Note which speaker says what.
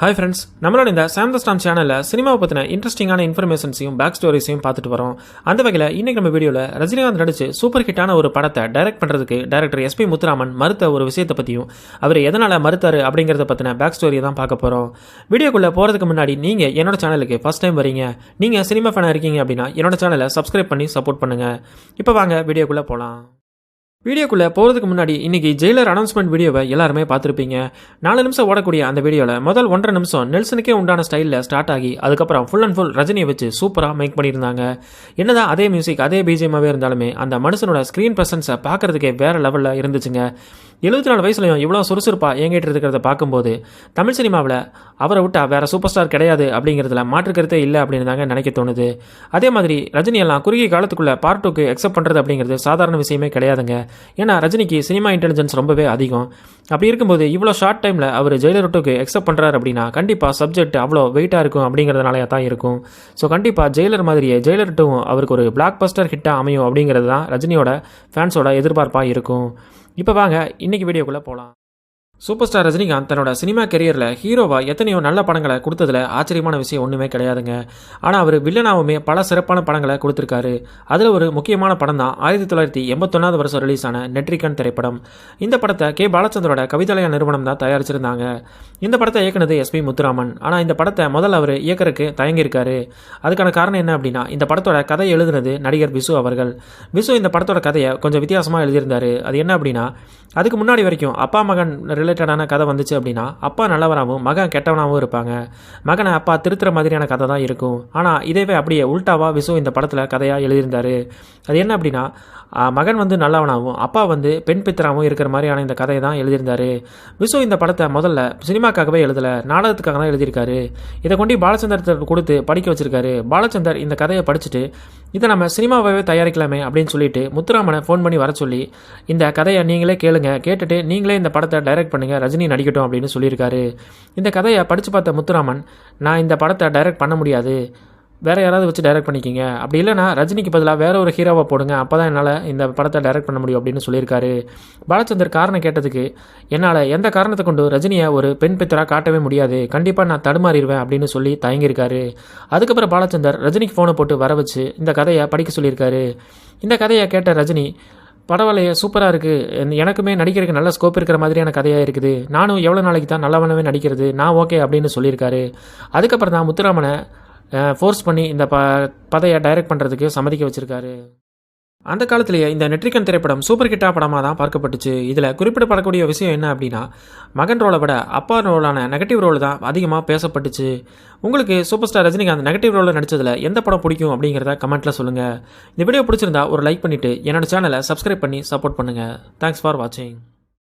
Speaker 1: Hi friends நம்மளோட இந்த சாம் த ஸ்டாம் சேனலில் சினிமாவை பற்றின இன்ட்ரெஸ்டிங்கான இன்ஃபர்மேஷன்ஸையும் பேக் ஸ்டோரிஸையும் பார்த்துட்டு வரோம். அந்த வகையில் இன்னைக்கு நம்ம வீடியோவில் ரஜினிகாந்த் நடிச்சு சூப்பர் ஹிட்டான ஒரு படத்தை டைரக்ட் பண்ணுறதுக்கு டைரக்டர் எஸ்பி முத்துராமன் மறுத்த ஒரு விஷயத்தை பற்றியும் அவர் எதனால் மறுத்தார் அப்படிங்கிறத பற்றின பேக் ஸ்டோரியை தான் பார்க்க போகிறோம் வீடியோக்குள்ளே போகிறதுக்கு முன்னாடி நீங்கள் என்னோட சேனலுக்கு ஃபஸ்ட் டைம் வரீங்க. நீங்கள் சினிமா ஃபேனாக இருக்கீங்க அப்படின்னா என்னோட சேனலை சப்ஸ்கிரைப் பண்ணி சப்போர்ட் பண்ணுங்கள் இப்போ வாங்க வீடியோக்குள்ளே போகலாம் வீடியோக்குள்ளே போகிறதுக்கு முன்னாடி இன்றைக்கி ஜெயிலர் அனௌன்ஸ்மெண்ட் வீடியோவை எல்லாருமே பார்த்துருப்பீங்க. நாலு நிமிஷம் ஓடக்கூடிய அந்த வீடியோவில் முதல் ஒன்றரை நிமிஷம் நெல்சனுக்கே உண்டான ஸ்டைலில் ஸ்டார்ட் ஆகி அதுக்கப்புறம் ஃபுல் அண்ட் ஃபுல் ரஜினியை வச்சு சூப்பராக மேக் பண்ணியிருந்தாங்க. என்னதான் அதே மியூசிக் அதே பிஜிஎம்மாகவே இருந்தாலுமே அந்த மனுஷனோட ஸ்க்ரீன் ப்ரெசன்ஸை பார்க்குறதுக்கே வேறு லெவலில் இருந்துச்சுங்க. எழுபத்தி நாலு வயசுலையும் இவ்வளோ சுறுசுறுப்பாக இயங்கிட்டு இருக்கிறத பார்க்கும்போது தமிழ் சினிமாவில் அவரை விட்டா வேறு சூப்பர் ஸ்டார் கிடையாது அப்படிங்கிறதுல மாற்றுக்கருத்தே இல்லை அப்படின்னு தாங்க நினைக்க தோணுது. அதே மாதிரி ரஜினி எல்லாம் குறுகிய காலத்துக்குள்ளே பார்ட் டூக்கு எக்ஸப்ட் பண்ணுறது அப்படிங்கிறது சாதாரண விஷயமே கிடையாதுங்க. ஏன்னா ரஜினிக்கு சினிமா இன்டெலிஜென்ஸ் ரொம்பவே அதிகம். அப்படி இருக்கும்போது இவ்வளோ ஷார்ட் டைமில் அவர் ஜெயிலர் டூக்கு எக்ஸப்ட் பண்ணுறாரு அப்படின்னா கண்டிப்பாக சப்ஜெக்ட் அவ்வளோ வெயிட்டாக இருக்கும் அப்படிங்கிறதுனால தான் இருக்கும். ஸோ கண்டிப்பாக ஜெயிலர் மாதிரியே ஜெயிலர் டூவும் அவருக்கு ஒரு பிளாக் பஸ்டர் ஹிட்டாக அமையும் அப்படிங்கிறது தான் ரஜினியோட ஃபேன்ஸோட எதிர்பார்ப்பாக இருக்கும். இப்போ வாங்க இன்னைக்கு வீடியோக்குள்ளே போகலாம் சூப்பர் ஸ்டார் ரஜினிகாந்த் தன்னோட சினிமா கெரியரில் ஹீரோவாக எத்தனையோ நல்ல படங்களை கொடுத்ததில் ஆச்சரியமான விஷயம் ஒன்றுமே கிடையாதுங்க. ஆனால் அவர் வில்லனாவுமே பல சிறப்பான படங்களை கொடுத்துருக்காரு. அதில் ஒரு முக்கியமான படம் தான் ஆயிரத்தி தொள்ளாயிரத்தி எண்பத்தொன்னாவது வருஷம் ரிலீஸான நெட்ரிகன் திரைப்படம். இந்த படத்தை கே. பாலச்சந்தரோட கவிதாலயா நிறுவனம் தான் தயாரிச்சிருந்தாங்க. இந்த படத்தை இயக்குனது எஸ்பி முத்துராமன். ஆனால் இந்த படத்தை முதல்ல அவர் இயக்கருக்கு தயங்கியிருக்காரு. அதுக்கான காரணம் என்ன அப்படின்னா இந்த படத்தோட கதை எழுதுனது நடிகர் விசு அவர்கள். விசு இந்த படத்தோட கதையை கொஞ்சம் வித்தியாசமாக எழுதியிருந்தாரு. அது என்ன அப்படின்னா அதுக்கு முன்னாடி வரைக்கும் அப்பா மகன் ரிலேட்டடான கதை வந்துச்சு அப்படின்னா அப்பா நல்லவனாகவும் மகன் கெட்டவனாகவும் இருப்பாங்க. மகனை அப்பா திருத்துற மாதிரியான கதை தான் இருக்கும். ஆனால் இதேவே அப்படியே உல்டாவா விசு இந்த படத்தில் கதையாக எழுதியிருந்தாரு. அது என்ன அப்படின்னா மகன் வந்து நல்லவனாகவும் அப்பா வந்து பெண் பித்தராகவும் இருக்கிற மாதிரியான இந்த கதையை தான் எழுதியிருந்தார். விசு இந்த படத்தை முதல்ல சினிமாக்காகவே எழுதலை நாடகத்துக்காக தான் எழுதியிருக்காரு. இதை கொண்டு பாலச்சந்தர் கொடுத்து படிக்க வச்சிருக்காரு. பாலச்சந்தர் இந்த கதையை படிச்சுட்டு இதை நம்ம சினிமாவே தயாரிக்கலாமே அப்படின்னு சொல்லிட்டு முத்துராமனை ஃபோன் பண்ணி வர சொல்லி இந்த கதையை நீங்களே கேளுங்க. கேட்டுட்டு நீங்களே இந்த படத்தை டைரக்ட் பண்ணுங்கள் ரஜினி நடிக்கட்டும் அப்படின்னு சொல்லியிருக்காரு. இந்த கதையை படித்து பார்த்த முத்துராமன் நான் இந்த படத்தை டைரக்ட் பண்ண முடியாது. வேற யாராவது வச்சு டைரக்ட் பண்ணிக்கிங்க. அப்படி இல்லைனா ரஜினிக்கு பதிலாக வேற ஒரு ஹீரோவை போடுங்க. அப்போ தான் என்னால் இந்த படத்தை டைரக்ட் பண்ண முடியும் அப்படின்னு சொல்லியிருக்காரு. பாலச்சந்தர் காரணம் கேட்டதுக்கு என்னால் எந்த காரணத்தை கொண்டு ரஜினியை ஒரு பெண் பித்தராக காட்டவே முடியாது. கண்டிப்பாக நான் தடுமாறிடுவேன் அப்படின்னு சொல்லி தயங்கியிருக்காரு. அதுக்கப்புறம் பாலச்சந்தர் ரஜினிக்கு ஃபோனை போட்டு வர வச்சு இந்த கதையை படிக்க சொல்லியிருக்காரு. இந்த கதையை கேட்ட ரஜினி பரவாயில்லையே சூப்பராக இருக்குது எனக்குமே நடிக்கிறதுக்கு நல்ல ஸ்கோப் இருக்கிற மாதிரியான கதையாக இருக்குது. நானும் எவ்வளோ நாளைக்கு தான் நல்லவனவே நடிக்கிறது? நான் ஓகே அப்படின்னு சொல்லியிருக்காரு. அதுக்கப்புறம் தான் முத்துராமனை ஃபோர்ஸ் பண்ணி இந்த ப பதையை டைரக்ட் பண்ணுறதுக்கு சம்மதிக்க வச்சுருக்காரு. அந்த காலத்திலேயே இந்த நெட்ரிகன் திரைப்படம் சூப்பர் ஹிட்டா படமாக தான் பார்க்கப்பட்டுச்சு. இதில் குறிப்பிடப்படக்கூடிய விஷயம் என்ன அப்படின்னா மகன் ரோலை விட அப்பா ரோலான நெகட்டிவ் ரோல் தான் அதிகமாக பேசப்பட்டுச்சு. உங்களுக்கு சூப்பர் ஸ்டார் ரஜினிகாந்த் நெகட்டிவ் ரோலில் நடித்ததில் எந்த படம் பிடிக்கும் அப்படிங்கிறத கமெண்ட்டில் சொல்லுங்கள் இந்த வீடியோ பிடிச்சிருந்தா ஒரு லைக் பண்ணிவிட்டு என்னோட சேனலை சப்ஸ்கிரைப் பண்ணி சப்போர்ட் பண்ணுங்கள் தேங்க்ஸ் ஃபார் வாட்சிங்